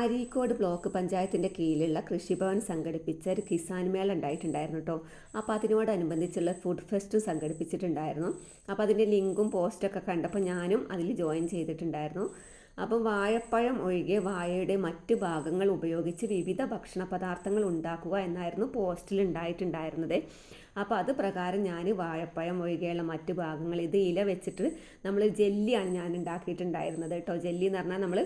Areekode block പഞ്ചായത്തിന്റെ കീഴിലുള്ള കൃഷിഭവൻ സംഘടിപ്പിച്ച ഒരു കിസാൻ മേള ഉണ്ടായിട്ടുണ്ടായിരുന്നു കേട്ടോ. അപ്പോൾ അതിനോടനുബന്ധിച്ചുള്ള ഫുഡ് ഫെസ്റ്റും സംഘടിപ്പിച്ചിട്ടുണ്ടായിരുന്നു. അപ്പോൾ അതിന്റെ ലിങ്കും പോസ്റ്റൊക്കെ കണ്ടപ്പോൾ ഞാനും അതിൽ ജോയിൻ ചെയ്തിട്ടുണ്ടായിരുന്നു. അപ്പം വാഴപ്പഴം ഒഴികെ വായയുടെ മറ്റ് ഭാഗങ്ങൾ ഉപയോഗിച്ച് വിവിധ ഭക്ഷണ പദാർത്ഥങ്ങൾ ഉണ്ടാക്കുക എന്നായിരുന്നു പോസ്റ്റിൽ ഉണ്ടായിട്ടുണ്ടായിരുന്നത്. അപ്പോൾ അത് പ്രകാരം ഞാൻ വാഴപ്പഴം ഒഴികെയുള്ള മറ്റ് ഭാഗങ്ങൾ ഇത് ഇല വെച്ചിട്ട് നമ്മൾ ജെല്ലിയാണ് ഞാൻ ഉണ്ടാക്കിയിട്ടുണ്ടായിരുന്നത് കേട്ടോ. ജെല്ലി എന്ന് പറഞ്ഞാൽ നമ്മൾ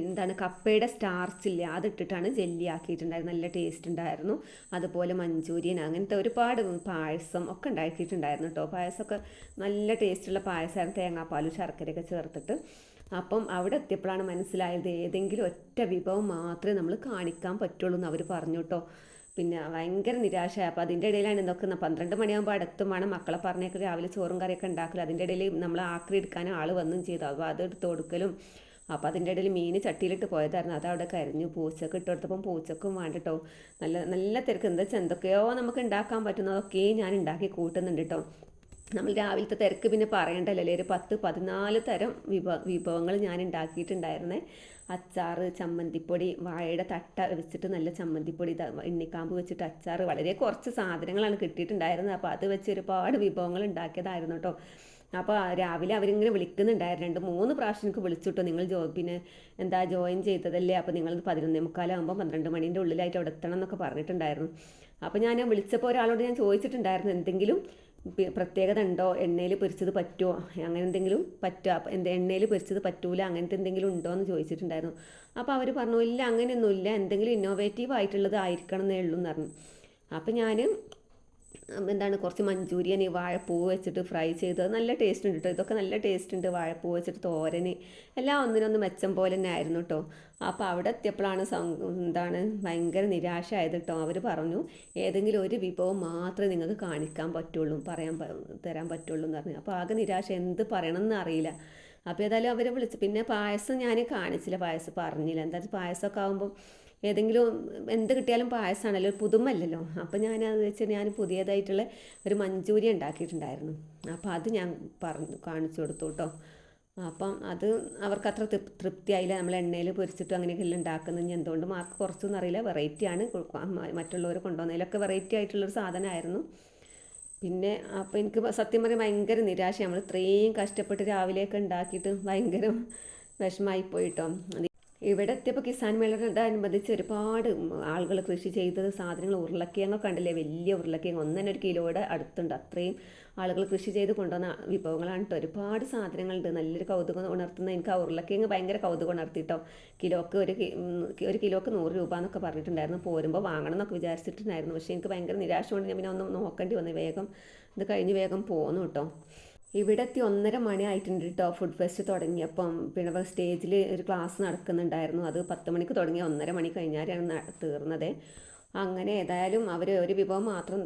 എന്താണ് കപ്പയുടെ സ്റ്റാർച്ചില്ലേ അതിട്ടിട്ടാണ് ജെല്ലി ആക്കിയിട്ടുണ്ടായിരുന്നത്. നല്ല ടേസ്റ്റ് ഉണ്ടായിരുന്നു. അതുപോലെ മഞ്ചൂരിയൻ അങ്ങനത്തെ ഒരുപാട് പായസം ഒക്കെ ഉണ്ടാക്കിയിട്ടുണ്ടായിരുന്നു കേട്ടോ. പായസമൊക്കെ നല്ല ടേസ്റ്റുള്ള പായസമായിരുന്നു. തേങ്ങാപ്പാലും ശർക്കരയൊക്കെ ചേർത്തിട്ട്. അപ്പം അവിടെ എത്തിയപ്പോഴാണ് മനസ്സിലായത് ഏതെങ്കിലും ഒറ്റ വിഭവം മാത്രമേ നമ്മൾ കാണിക്കാൻ പറ്റുള്ളൂ എന്ന് അവർ പറഞ്ഞു കേട്ടോ. പിന്നെ ഭയങ്കര നിരാശയായി. അപ്പോൾ അതിന്റെ ഇടയിലാണ് എന്തൊക്കെ പന്ത്രണ്ട് മണിയാകുമ്പോൾ അടുത്തും വേണം മക്കളെ പറഞ്ഞേക്ക് രാവിലെ ചോറും കറിയൊക്കെ ഉണ്ടാക്കലും. അതിന്റെ ഇടയിൽ നമ്മൾ ആക്രി എടുക്കാനും ആൾ വന്നും ചെയ്തു. അപ്പോൾ അത് എടുത്ത് കൊടുക്കലും. അപ്പോൾ അതിന്റെ ഇടയിൽ മീൻ ചട്ടിയിലിട്ട് പോയതായിരുന്നു. അത് അവിടെ കരിഞ്ഞു. പൂച്ചക്ക് ഇട്ട് കൊടുത്തപ്പം പൂച്ചക്കും വേണ്ടിട്ടോ നല്ല നല്ല തിരക്ക്. എന്താ വെച്ചാൽ എന്തൊക്കെയോ നമുക്ക് ഉണ്ടാക്കാൻ പറ്റുന്നതൊക്കെ ഞാൻ ഉണ്ടാക്കി കൂട്ടുന്നുണ്ട് കേട്ടോ. നമ്മൾ രാവിലത്തെ തിരക്ക് പിന്നെ പറയണ്ടല്ലോ ഒരു പത്ത് പതിനാല് തരം വിഭവ വിഭവങ്ങൾ ഞാൻ ഉണ്ടാക്കിയിട്ടുണ്ടായിരുന്നേ അച്ചാർ ചമ്മന്തിപ്പൊടി വാഴയുടെ തട്ട വെച്ചിട്ട് നല്ല ചമ്മന്തിപ്പൊടി എണ്ണിക്കാമ്പ് വെച്ചിട്ട് അച്ചാർ വളരെ കുറച്ച് സാധനങ്ങളാണ് കിട്ടിയിട്ടുണ്ടായിരുന്നത്. അപ്പോൾ അത് വെച്ച് ഒരുപാട് വിഭവങ്ങൾ ഉണ്ടാക്കിയതായിരുന്നു കേട്ടോ. അപ്പോൾ രാവിലെ അവരിങ്ങനെ വിളിക്കുന്നുണ്ടായിരുന്നു. രണ്ട് മൂന്ന് പ്രാവശ്യം എനിക്ക് വിളിച്ചിട്ടോ. നിങ്ങൾ ജോ പിന്നെ എന്താ ജോയിൻ ചെയ്തതല്ലേ? അപ്പോൾ നിങ്ങൾ പതിനൊന്നേ മുക്കാലാകുമ്പോൾ പന്ത്രണ്ട് മണീന്റെ ഉള്ളിലായിട്ട് അവിടെ എത്തണം എന്നൊക്കെ പറഞ്ഞിട്ടുണ്ടായിരുന്നു. അപ്പോൾ ഞാൻ വിളിച്ചപ്പോൾ ഒരാളോട് ഞാൻ ചോദിച്ചിട്ടുണ്ടായിരുന്നു. എന്തെങ്കിലും പ്രത്യേകത ഉണ്ടോ എണ്ണയിൽ പൊരിച്ചത് പറ്റുമോ അങ്ങനെ എന്തെങ്കിലും പറ്റുക എന്ത് എണ്ണയിൽ പൊരിച്ചത് പറ്റൂല അങ്ങനത്തെ എന്തെങ്കിലും ഉണ്ടോ എന്ന് ചോദിച്ചിട്ടുണ്ടായിരുന്നു. അപ്പോൾ അവർ പറഞ്ഞു ഇല്ല അങ്ങനെയൊന്നുമില്ല. എന്തെങ്കിലും ഇന്നോവേറ്റീവ് ആയിട്ടുള്ളത് ആയിരിക്കണം എന്നേ ഉള്ളൂ എന്ന് പറഞ്ഞു. അപ്പോൾ ഞാൻ എന്താണ് കുറച്ച് മഞ്ചൂരിയൻ വാഴപ്പൂ വെച്ചിട്ട് ഫ്രൈ ചെയ്ത് നല്ല ടേസ്റ്റ് ഉണ്ട് കേട്ടോ ഇതൊക്കെ നല്ല ടേസ്റ്റ് ഉണ്ട് വാഴപ്പൂ വെച്ചിട്ട് തോരന്. എല്ലാം ഒന്നിനൊന്ന് മെച്ചം പോലെ തന്നെ ആയിരുന്നു കേട്ടോ അപ്പോൾ അവിടെ എത്തിയപ്പോഴാണ് എന്താണ് ഭയങ്കര നിരാശയായത് കേട്ടോ അവർ പറഞ്ഞു ഏതെങ്കിലും ഒരു വിഭവം മാത്രമേ നിങ്ങൾക്ക് കാണിക്കാൻ പറ്റുള്ളൂ പറയാൻ തരാൻ പറ്റുള്ളൂ എന്ന് പറഞ്ഞു. അപ്പോൾ ആകെ നിരാശ എന്ത് പറയണമെന്ന് അറിയില്ല. അപ്പോൾ ഏതായാലും അവരെ വിളിച്ചു പിന്നെ പായസം ഞാൻ കാണിച്ചില്ല പായസം പറഞ്ഞില്ല. എന്താ പായസമൊക്കെ ആകുമ്പോൾ ഏതെങ്കിലും എന്ത് കിട്ടിയാലും പായസമാണല്ലോ പുതുമല്ലല്ലോ. അപ്പോൾ ഞാൻ അത് വെച്ച് ഞാൻ പുതിയതായിട്ടുള്ള ഒരു മഞ്ചൂരി ഉണ്ടാക്കിയിട്ടുണ്ടായിരുന്നു. അപ്പോൾ അത് ഞാൻ പറഞ്ഞു കാണിച്ചു കൊടുത്തു കേട്ടോ അപ്പം അത് അവർക്ക് അത്ര തൃപ്തിയായില്ല. നമ്മൾ എണ്ണയിൽ പൊരിച്ചിട്ട് അങ്ങനെയൊക്കെ എല്ലാം ഉണ്ടാക്കുന്നത്. എന്തുകൊണ്ട് മാർക്ക് കുറച്ചൊന്നും അറിയില്ല. വെറൈറ്റിയാണ് മറ്റുള്ളവർ കൊണ്ടുവന്നതിലൊക്കെ വെറൈറ്റി ആയിട്ടുള്ളൊരു സാധനമായിരുന്നു. പിന്നെ അപ്പോൾ എനിക്ക് സത്യം പറയാൻ ഭയങ്കര നിരാശ നമ്മൾ ഇത്രയും കഷ്ടപ്പെട്ട് രാവിലെയൊക്കെ ഉണ്ടാക്കിയിട്ട് ഭയങ്കര വിഷമായി പോയിട്ടോ ഇവിടെ എത്തിയപ്പോൾ കിസാൻ മേളയോടനുബന്ധിച്ച് ഒരുപാട് ആളുകൾ കൃഷി ചെയ്തത് സാധനങ്ങൾ ഉരുളക്കിഴങ്ങൊക്കെ കണ്ടില്ലേ? വലിയ ഉരുളക്കിഴങ്ങ്. ഒന്നിനെ ഒരു കിലോയുടെ അടുത്തുണ്ട്. അത്രയും ആളുകൾ കൃഷി ചെയ്ത് കൊണ്ടുവന്ന വിഭവങ്ങളാണ് കേട്ടോ ഒരുപാട് സാധനങ്ങളുണ്ട്. നല്ലൊരു കൗതുകം ഉണർത്തുന്ന എനിക്ക് ആ ഉരുളക്കിഴങ്ങ് ഭയങ്കര കൗതുകം ഉണർത്തിട്ടോ. കിലോക്ക് ഒരു ഒരു കിലോക്ക് നൂറ് രൂപ എന്നൊക്കെ പറഞ്ഞിട്ടുണ്ടായിരുന്നു. പോരുമ്പോൾ വാങ്ങണം എന്നൊക്കെ വിചാരിച്ചിട്ടുണ്ടായിരുന്നു. പക്ഷേ എനിക്ക് ഭയങ്കര നിരാശ കൊണ്ട് ഞാൻ പിന്നെ ഒന്നും നോക്കേണ്ടി വന്നു. വേഗം ഇത് കഴിഞ്ഞ് വേഗം പോന്നു കേട്ടോ ഇവിടെ എത്തി ഒന്നര മണി ആയിട്ടുണ്ട് കേട്ടോ ഫുഡ് ഫെസ്റ്റ് തുടങ്ങിയപ്പം. പിന്നെ സ്റ്റേജിൽ ഒരു ക്ലാസ് നടക്കുന്നുണ്ടായിരുന്നു. അത് പത്ത് മണിക്ക് തുടങ്ങി. ഒന്നര മണി കഴിഞ്ഞാലാണ് തീർന്നത്. അങ്ങനെ ഏതായാലും അവർ ഒരു വിഭവം മാത്രം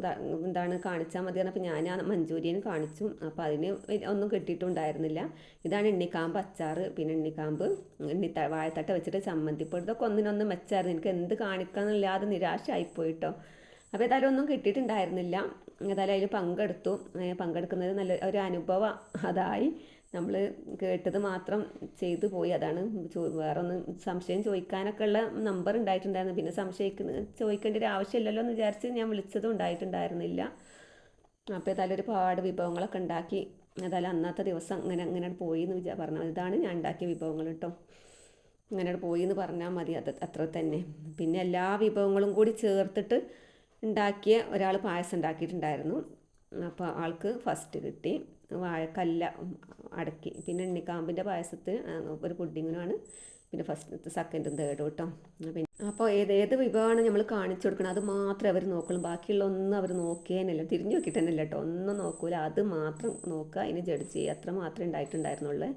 എന്താണ് കാണിച്ചാൽ മതി പറഞ്ഞപ്പോൾ ഞാൻ ആ മഞ്ചൂരിയൻ കാണിച്ചു. അപ്പോൾ അതിന് ഒന്നും കിട്ടിയിട്ടുണ്ടായിരുന്നില്ല. ഇതാണ് എണ്ണിക്കാമ്പ് അച്ചാർ പിന്നെ എണ്ണിക്കാമ്പ് എണ്ണി വാഴത്തട്ട വെച്ചിട്ട് ചമ്മന്തിപ്പൊടി. ഇതൊക്കെ ഒന്നിനൊന്നും വെച്ചായിരുന്നു എനിക്ക് എന്ത് കാണിക്കാന്നില്ലാതെ നിരാശയായിപ്പോയിട്ടോ അപ്പോൾ ഏതായാലും ഒന്നും കിട്ടിയിട്ടുണ്ടായിരുന്നില്ല. ഏതായാലും അതിൽ പങ്കെടുത്തു. പങ്കെടുക്കുന്നത് നല്ല ഒരു അനുഭവം അതായി. നമ്മൾ കേട്ടത് മാത്രം ചെയ്തു പോയി. അതാണ് വേറെ ഒന്ന് സംശയം ചോദിക്കാനൊക്കെ ഉള്ള നമ്പർ ഉണ്ടായിട്ടുണ്ടായിരുന്നു. പിന്നെ സംശയിക്കുന്ന ചോദിക്കേണ്ട ഒരു ആവശ്യമില്ലല്ലോ എന്ന് വിചാരിച്ച് ഞാൻ വിളിച്ചതും ഉണ്ടായിട്ടുണ്ടായിരുന്നില്ല. അപ്പോൾ ഏതായാലും ഒരുപാട് വിഭവങ്ങളൊക്കെ ഉണ്ടാക്കി. ഏതായാലും അന്നത്തെ ദിവസം അങ്ങനെ അങ്ങനെ പോയി എന്ന് വിചാ പറഞ്ഞു ഇതാണ് ഞാൻ ഉണ്ടാക്കിയ വിഭവങ്ങൾ കേട്ടോ. അങ്ങനെ പോയി എന്ന് പറഞ്ഞാൽ മതി. അത് അത്ര തന്നെ. പിന്നെ എല്ലാ വിഭവങ്ങളും കൂടി ചേർത്തിട്ട് ഉണ്ടാക്കിയ ഒരാൾ പായസം ഉണ്ടാക്കിയിട്ടുണ്ടായിരുന്നു. അപ്പോൾ ആൾക്ക് ഫസ്റ്റ് കിട്ടി. വാഴക്കല്ല അടക്കി. പിന്നെ എണ്ണിക്കാമ്പിന്റെ പായസത്തിൽ ഒരു പുഡിങ്ങിനുമാണ്. പിന്നെ ഫസ്റ്റ് സെക്കൻഡും തേർഡും കേട്ടോ പിന്നെ അപ്പോൾ ഏത് ഏത് വിഭവമാണ് നമ്മൾ കാണിച്ചു കൊടുക്കണം അത് മാത്രമേ അവർ നോക്കുള്ളൂ. ബാക്കിയുള്ള ഒന്നും അവർ നോക്കിയേനല്ല തിരിഞ്ഞു നോക്കിയിട്ട് തന്നെ കേട്ടോ ഒന്നും നോക്കൂല. അത് മാത്രം നോക്കുക. അതിന് ജഡ്ജ് ചെയ്യുക. അത്ര മാത്രമേ ഉണ്ടായിട്ടുണ്ടായിരുന്നുള്ളൂ.